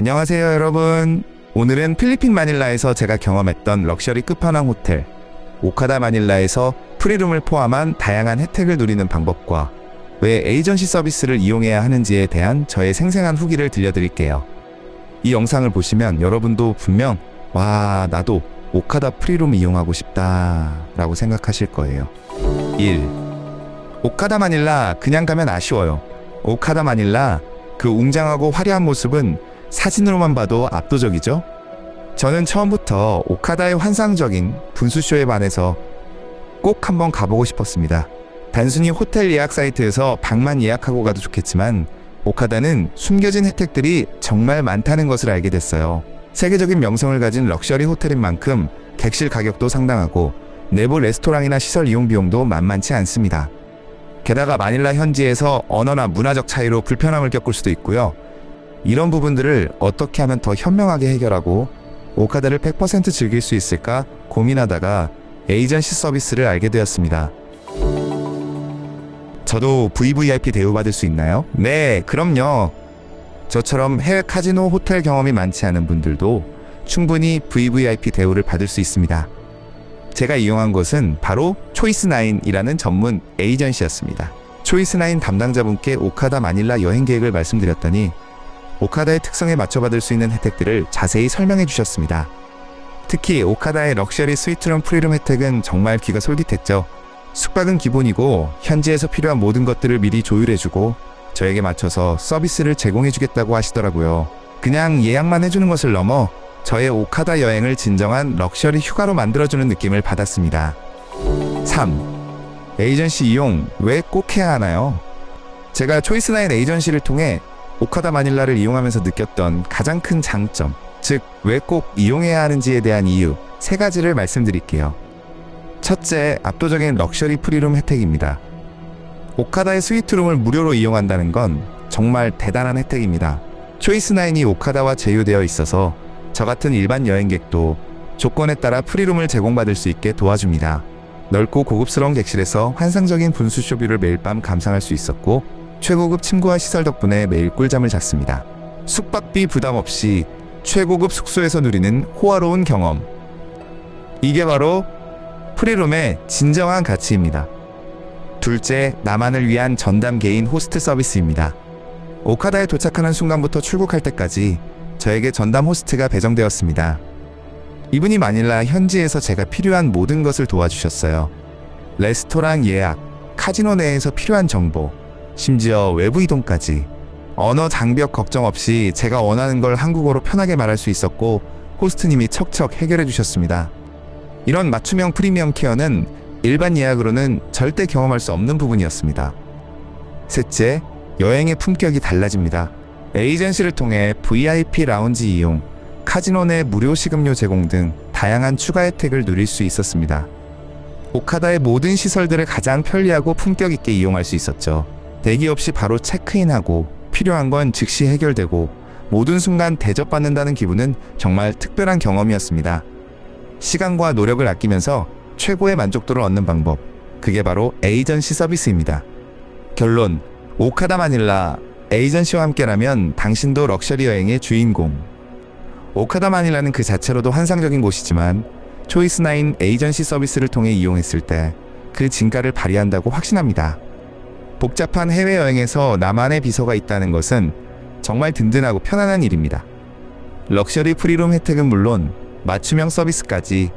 안녕하세요 여러분. 오늘은 필리핀 마닐라에서 제가 경험했던 럭셔리 끝판왕 호텔 오카다 마닐라에서 프리룸을 포함한 다양한 혜택을 누리는 방법과 왜 에이전시 서비스를 이용해야 하는지에 대한 저의 생생한 후기를 들려드릴게요. 이 영상을 보시면 여러분도 분명 와 나도 오카다 프리룸 이용하고 싶다 라고 생각하실 거예요. 1. 오카다 마닐라 그냥 가면 아쉬워요. 오카다 마닐라 그 웅장하고 화려한 모습은 사진으로만 봐도 압도적이죠? 저는 처음부터 오카다의 환상적인 분수쇼에 반해서 꼭 한번 가보고 싶었습니다. 단순히 호텔 예약 사이트에서 방만 예약하고 가도 좋겠지만 오카다는 숨겨진 혜택들이 정말 많다는 것을 알게 됐어요. 세계적인 명성을 가진 럭셔리 호텔인 만큼 객실 가격도 상당하고 내부 레스토랑이나 시설 이용 비용도 만만치 않습니다. 게다가 마닐라 현지에서 언어나 문화적 차이로 불편함을 겪을 수도 있고요. 이런 부분들을 어떻게 하면 더 현명하게 해결하고 오카다를 100% 즐길 수 있을까 고민하다가 에이전시 서비스를 알게 되었습니다. 저도 VVIP 대우받을 수 있나요? 네, 그럼요. 저처럼 해외 카지노 호텔 경험이 많지 않은 분들도 충분히 VVIP 대우를 받을 수 있습니다. 제가 이용한 것은 바로 초이스9이라는 전문 에이전시였습니다. 초이스9 담당자분께 오카다 마닐라 여행 계획을 말씀드렸더니 오카다의 특성에 맞춰 받을 수 있는 혜택들을 자세히 설명해 주셨습니다. 특히 오카다의 럭셔리 스위트룸 프리룸 혜택은 정말 귀가 솔깃했죠. 숙박은 기본이고 현지에서 필요한 모든 것들을 미리 조율해주고 저에게 맞춰서 서비스를 제공해주겠다고 하시더라고요. 그냥 예약만 해주는 것을 넘어 저의 오카다 여행을 진정한 럭셔리 휴가로 만들어주는 느낌을 받았습니다. 3. 에이전시 이용 왜 꼭 해야 하나요? 제가 초이스9 에이전시를 통해 오카다 마닐라를 이용하면서 느꼈던 가장 큰 장점, 즉, 왜 꼭 이용해야 하는지에 대한 이유 세 가지를 말씀드릴게요. 첫째, 압도적인 럭셔리 프리룸 혜택입니다. 오카다의 스위트룸을 무료로 이용한다는 건 정말 대단한 혜택입니다. 초이스9이 오카다와 제휴되어 있어서 저 같은 일반 여행객도 조건에 따라 프리룸을 제공받을 수 있게 도와줍니다. 넓고 고급스러운 객실에서 환상적인 분수쇼 뷰를 매일 밤 감상할 수 있었고 최고급 침구와 시설 덕분에 매일 꿀잠을 잤습니다. 숙박비 부담 없이 최고급 숙소에서 누리는 호화로운 경험. 이게 바로 프리룸의 진정한 가치입니다. 둘째, 나만을 위한 전담 개인 호스트 서비스입니다. 오카다에 도착하는 순간부터 출국할 때까지 저에게 전담 호스트가 배정되었습니다. 이분이 마닐라 현지에서 제가 필요한 모든 것을 도와주셨어요. 레스토랑 예약, 카지노 내에서 필요한 정보, 심지어 외부 이동까지. 언어 장벽 걱정 없이 제가 원하는 걸 한국어로 편하게 말할 수 있었고 호스트님이 척척 해결해 주셨습니다. 이런 맞춤형 프리미엄 케어는 일반 예약으로는 절대 경험할 수 없는 부분이었습니다. 셋째, 여행의 품격이 달라집니다. 에이전시를 통해 VIP 라운지 이용, 카지노 내 무료 식음료 제공 등 다양한 추가 혜택을 누릴 수 있었습니다. 오카다의 모든 시설들을 가장 편리하고 품격 있게 이용할 수 있었죠. 대기 없이 바로 체크인하고 필요한 건 즉시 해결되고 모든 순간 대접받는다는 기분은 정말 특별한 경험이었습니다. 시간과 노력을 아끼면서 최고의 만족도를 얻는 방법. 그게 바로 에이전시 서비스입니다. 결론. 오카다 마닐라 에이전시와 함께라면 당신도 럭셔리 여행의 주인공. 오카다 마닐라는 그 자체로도 환상적인 곳이지만 초이스9 에이전시 서비스를 통해 이용했을 때 그 진가를 발휘한다고 확신합니다. 복잡한 해외여행에서 나만의 비서가 있다는 것은 정말 든든하고 편안한 일입니다. 럭셔리 프리룸 혜택은 물론 맞춤형 서비스까지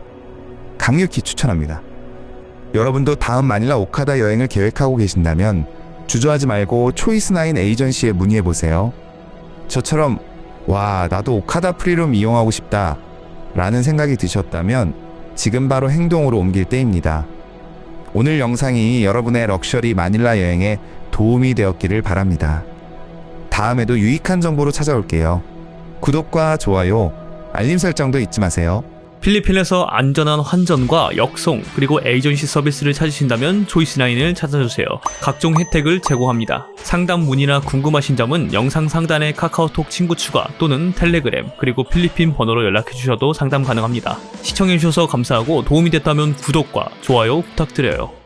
강력히 추천합니다. 여러분도 다음 마닐라 오카다 여행을 계획하고 계신다면 주저하지 말고 초이스9 에이전시에 문의해 보세요. 저처럼 와 나도 오카다 프리룸 이용하고 싶다 라는 생각이 드셨다면 지금 바로 행동으로 옮길 때입니다. 오늘 영상이 여러분의 럭셔리 마닐라 여행에 도움이 되었기를 바랍니다. 다음에도 유익한 정보로 찾아올게요. 구독과 좋아요, 알림 설정도 잊지 마세요. 필리핀에서 안전한 환전과 역송 그리고 에이전시 서비스를 찾으신다면 조이스9을 찾아주세요. 각종 혜택을 제공합니다. 상담 문의나 궁금하신 점은 영상 상단의 카카오톡 친구 추가 또는 텔레그램 그리고 필리핀 번호로 연락해 주셔도 상담 가능합니다. 시청해 주셔서 감사하고 도움이 됐다면 구독과 좋아요 부탁드려요.